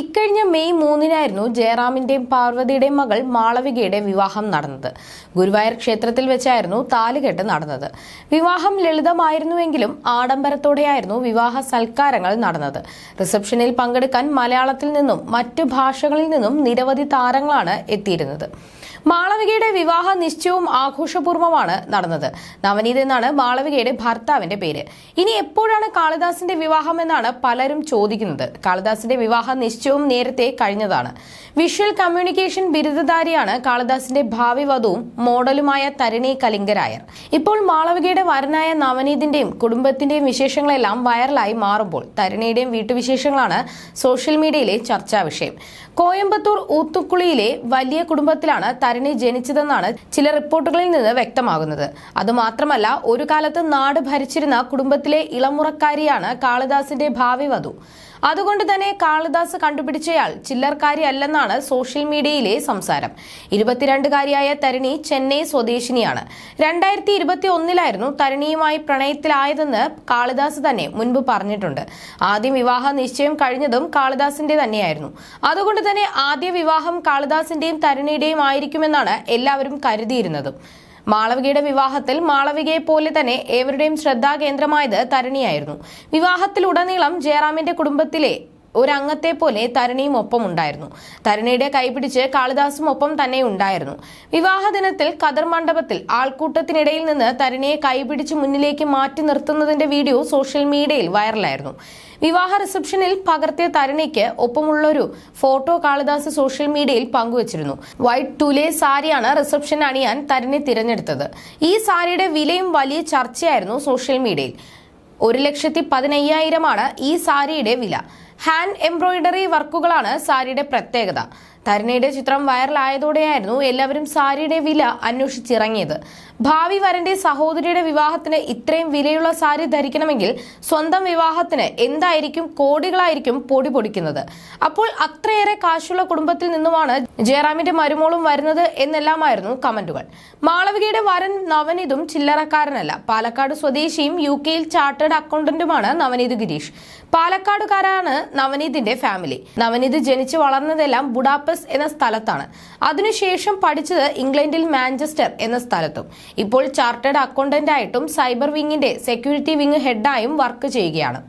ഇക്കഴിഞ്ഞ മെയ് മൂന്നിനായിരുന്നു ജയറാമിന്റെയും പാർവതിയുടെയും മകൾ മാളവികയുടെ വിവാഹം നടന്നത്. ഗുരുവായൂർ ക്ഷേത്രത്തിൽ വെച്ചായിരുന്നു താലുകെട്ട് നടന്നത്. വിവാഹം ലളിതമായിരുന്നുവെങ്കിലും ആഡംബരത്തോടെയായിരുന്നു വിവാഹ സൽക്കാരങ്ങൾ നടന്നത്. റിസപ്ഷനിൽ പങ്കെടുക്കാൻ മലയാളത്തിൽ നിന്നും മറ്റു ഭാഷകളിൽ നിന്നും നിരവധി താരങ്ങളാണ് എത്തിയിരുന്നത്. മാളവികയുടെ വിവാഹ നിശ്ചയവും ആഘോഷപൂർവമാണ് നടന്നത്. നവനീത് എന്നാണ് മാളവികയുടെ ഭർത്താവിന്റെ പേര്. ഇനി എപ്പോഴാണ് കാളിദാസിന്റെ വിവാഹം എന്നാണ് പലരും ചോദിക്കുന്നത്. കാളിദാസിന്റെ വിവാഹ നിശ്ചയവും നേരത്തെ കഴിഞ്ഞതാണ്. വിഷ്വൽ കമ്മ്യൂണിക്കേഷൻ ബിരുദധാരിയാണ് കാളിദാസിന്റെ ഭാവി വധുവും മോഡലുമായ തരണി കലിംഗരായർ. ഇപ്പോൾ മാളവികയുടെ വരനായ നവനീതിന്റെയും കുടുംബത്തിന്റെയും വിശേഷങ്ങളെല്ലാം വൈറലായി മാറുമ്പോൾ തരിണിയുടെയും വീട്ടുവിശേഷങ്ങളാണ് സോഷ്യൽ മീഡിയയിലെ ചർച്ചാ വിഷയം. കോയമ്പത്തൂർ ഊത്തുക്കുളിയിലെ വലിയ കുടുംബത്തിലാണ് തരണി ജനിച്ചതെന്നാണ് ചില റിപ്പോർട്ടുകളിൽ നിന്ന് വ്യക്തമാകുന്നത്. അതുമാത്രമല്ല ഒരു കാലത്ത് നാട് ഭരിച്ചിരുന്ന കുടുംബത്തിലെ ഇളമുറക്കാരിയാണ് കാളിദാസിന്റെ ഭാവി വധു അതുകൊണ്ട് തന്നെ കാളിദാസ് കണ്ടുപിടിച്ചയാൾ ചില്ലർക്കാരി അല്ലെന്നാണ് സോഷ്യൽ മീഡിയയിലെ സംസാരം. ഇരുപത്തിരണ്ടുകാരിയായ തരിണി ചെന്നൈ സ്വദേശിനിയാണ്. രണ്ടായിരത്തി ഇരുപത്തി ഒന്നിലായിരുന്നു തരിണിയുമായി പ്രണയത്തിലായതെന്ന് കാളിദാസ് തന്നെ മുൻപ് പറഞ്ഞിട്ടുണ്ട്. ആദ്യം വിവാഹ നിശ്ചയം കഴിഞ്ഞതും കാളിദാസിന്റെ തന്നെയായിരുന്നു. അതുകൊണ്ട് തന്നെ ആദ്യ വിവാഹം കാളിദാസിന്റെയും തരിണിയുടെയും ആയിരിക്കുമെന്നാണ് എല്ലാവരും കരുതിയിരുന്നതും. മാളവികയുടെ വിവാഹത്തിൽ മാളവികയെ പോലെ തന്നെ ഏവരുടെയും ശ്രദ്ധാകേന്ദ്രമായത് തരണിയായിരുന്നു. വിവാഹത്തിലുടനീളം ജയറാമിന്റെ കുടുംബത്തിലെ ഒരംഗത്തെ പോലെ തരണിയും ഒപ്പം ഉണ്ടായിരുന്നു. തരണിയുടെ കൈപിടിച്ച് കാളിദാസും ഒപ്പം തന്നെ ഉണ്ടായിരുന്നു. വിവാഹ ദിനത്തിൽ കദർ മണ്ഡപത്തിൽ ആൾക്കൂട്ടത്തിനിടയിൽ നിന്ന് തരണിയെ കൈപിടിച്ച് മുന്നിലേക്ക് മാറ്റി നിർത്തുന്നതിന്റെ വീഡിയോ സോഷ്യൽ മീഡിയയിൽ വൈറലായിരുന്നു. വിവാഹ റിസപ്ഷനിൽ പകർത്തിയ തരണിക്ക് ഒപ്പമുള്ളൊരു ഫോട്ടോ കാളിദാസ് സോഷ്യൽ മീഡിയയിൽ പങ്കുവച്ചിരുന്നു. വൈറ്റ് ടുലെ സാരിയാണ് റിസപ്ഷൻ അണിയാൻ തരണി തിരഞ്ഞെടുത്തത്. ഈ സാരിയുടെ വിലയും വലിയ ചർച്ചയായിരുന്നു സോഷ്യൽ മീഡിയയിൽ. ഒരു ലക്ഷത്തി പതിനയ്യായിരമാണ് ഈ സാരിയുടെ വില. ഹാൻഡ് എംബ്രോയിഡറി വർക്കുകളാണ് സാരിയുടെ പ്രത്യേകത. തരുണയുടെ ചിത്രം വൈറലായതോടെയായിരുന്നു എല്ലാവരും സാരിയുടെ വില അന്വേഷിച്ചിറങ്ങിയത്. ഭാവി വരന്റെ സഹോദരിയുടെ വിവാഹത്തിന് ഇത്രയും വിലയുള്ള സാരി ധരിക്കണമെങ്കിൽ സ്വന്തം വിവാഹത്തിന് എന്തായിരിക്കും കോടികളായിരിക്കും പൊടി പൊടിക്കുന്നത്. അപ്പോൾ അത്രയേറെ കാശുള്ള കുടുംബത്തിൽ നിന്നുമാണ് ജയറാമിന്റെ മരുമോളും വരുന്നത് എന്നെല്ലാമായിരുന്നു കമന്റുകൾ. മാളവികയുടെ വരൻ നവനീതും ചില്ലറക്കാരനല്ല. പാലക്കാട് സ്വദേശിയും യു കെയിൽ ചാർട്ടേഡ് അക്കൗണ്ടന്റുമാണ് നവനീത് ഗിരീഷ്. പാലക്കാടുകാരാണ് നവനീതിന്റെ ഫാമിലി. നവനീത് ജനിച്ചു വളർന്നതെല്ലാം ബുഡാപ്പസ് എന്ന സ്ഥലത്താണ്. അതിനുശേഷം പഠിച്ചത് ഇംഗ്ലണ്ടിൽ മാഞ്ചസ്റ്റർ എന്ന സ്ഥലത്തും. ഇപ്പോൾ ചാർട്ടേഡ് അക്കൗണ്ടന്റായിട്ടും സൈബർ വിങ്ങിന്റെ സെക്യൂരിറ്റി വിങ് ഹെഡായും വർക്ക് ചെയ്യുകയാണ്.